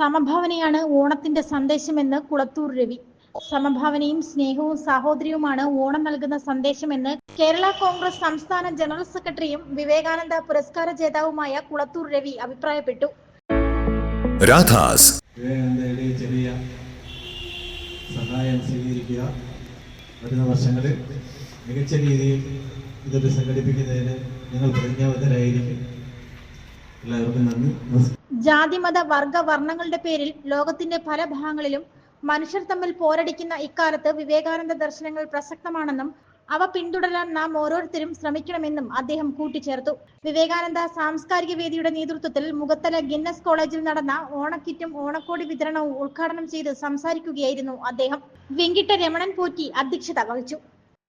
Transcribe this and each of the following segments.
സമഭാവനയാണ് ഓണത്തിന്റെ സന്ദേശമെന്ന് കുളത്തൂർ രവി. സമഭാവനയും സ്നേഹവും സാഹോദര്യവുമാണ് ഓണം നൽകുന്ന സന്ദേശമെന്ന് കേരള കോൺഗ്രസ് സംസ്ഥാന ജനറൽ സെക്രട്ടറിയും വിവേകാനന്ദ പുരസ്കാര ജേതാവുമായ കുളത്തൂർ രവി അഭിപ്രായപ്പെട്ടു. രാധാസ്. ചെറിയ സഹായം സ്വീകരിക്കുക. വരുന്ന വർഷങ്ങളിൽ മികച്ച രീതിയിൽ ഇതൊരു സംഘടിപ്പിക്കുന്നതിന് നിങ്ങൾ പ്രതിജ്ഞാബദ്ധരായിരിക്കും. എല്ലാവർക്കും നന്ദി. നമസ്കാരം ജാതിമത വർഗ വർണങ്ങളുടെ പേരിൽ ലോകത്തിന്റെ പല ഭാഗങ്ങളിലും മനുഷ്യർ തമ്മിൽ പോരടിക്കുന്ന ഇക്കാലത്ത് വിവേകാനന്ദ ദർശനങ്ങൾ പ്രസക്തമാണെന്നും അവ പിന്തുടരാൻ നാം ഓരോരുത്തരും ശ്രമിക്കണമെന്നും അദ്ദേഹം കൂട്ടിച്ചേർത്തു. വിവേകാനന്ദ സാംസ്കാരിക വേദിയുടെ നേതൃത്വത്തിൽ മുഖത്തല ഗിന്നസ് കോളേജിൽ നടന്ന ഓണക്കിറ്റും ഓണക്കോടി വിതരണവും ഉദ്ഘാടനം ചെയ്ത് സംസാരിക്കുകയായിരുന്നു അദ്ദേഹം. വെങ്കിട്ട രമണൻ പോറ്റി അധ്യക്ഷത വഹിച്ചു.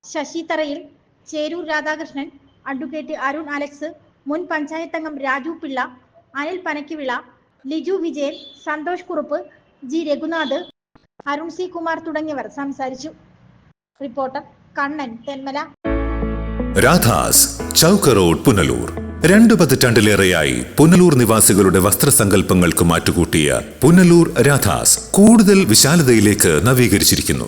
ശശി തറയിൽ ചേരൂർ രാധാകൃഷ്ണൻ അഡ്വക്കേറ്റ് അരുൺ അലക്സ് മുൻ പഞ്ചായത്തംഗം രാജു പിള്ള അനിൽ പനക്കിവിള ലിജു വിജയൻ സന്തോഷ് കുറുപ്പ് ജി രഘുനാഥ് അരുൺ സി കുമാർ തുടങ്ങിയവർ സംസാരിച്ചു. റിപ്പോർട്ടർ കണ്ണൻ തെന്മല. രാധാസ് ചൗക്ക് റോഡ് പുനലൂർ. രണ്ടു പതിറ്റാണ്ടിലേറെയായി പുനലൂർ നിവാസികളുടെ വസ്ത്രസങ്കല്പങ്ങൾക്ക് മാറ്റുകൂട്ടിയ പുനലൂർ രാധാസ് കൂടുതൽ വിശാലതയിലേക്ക് നവീകരിച്ചിരിക്കുന്നു.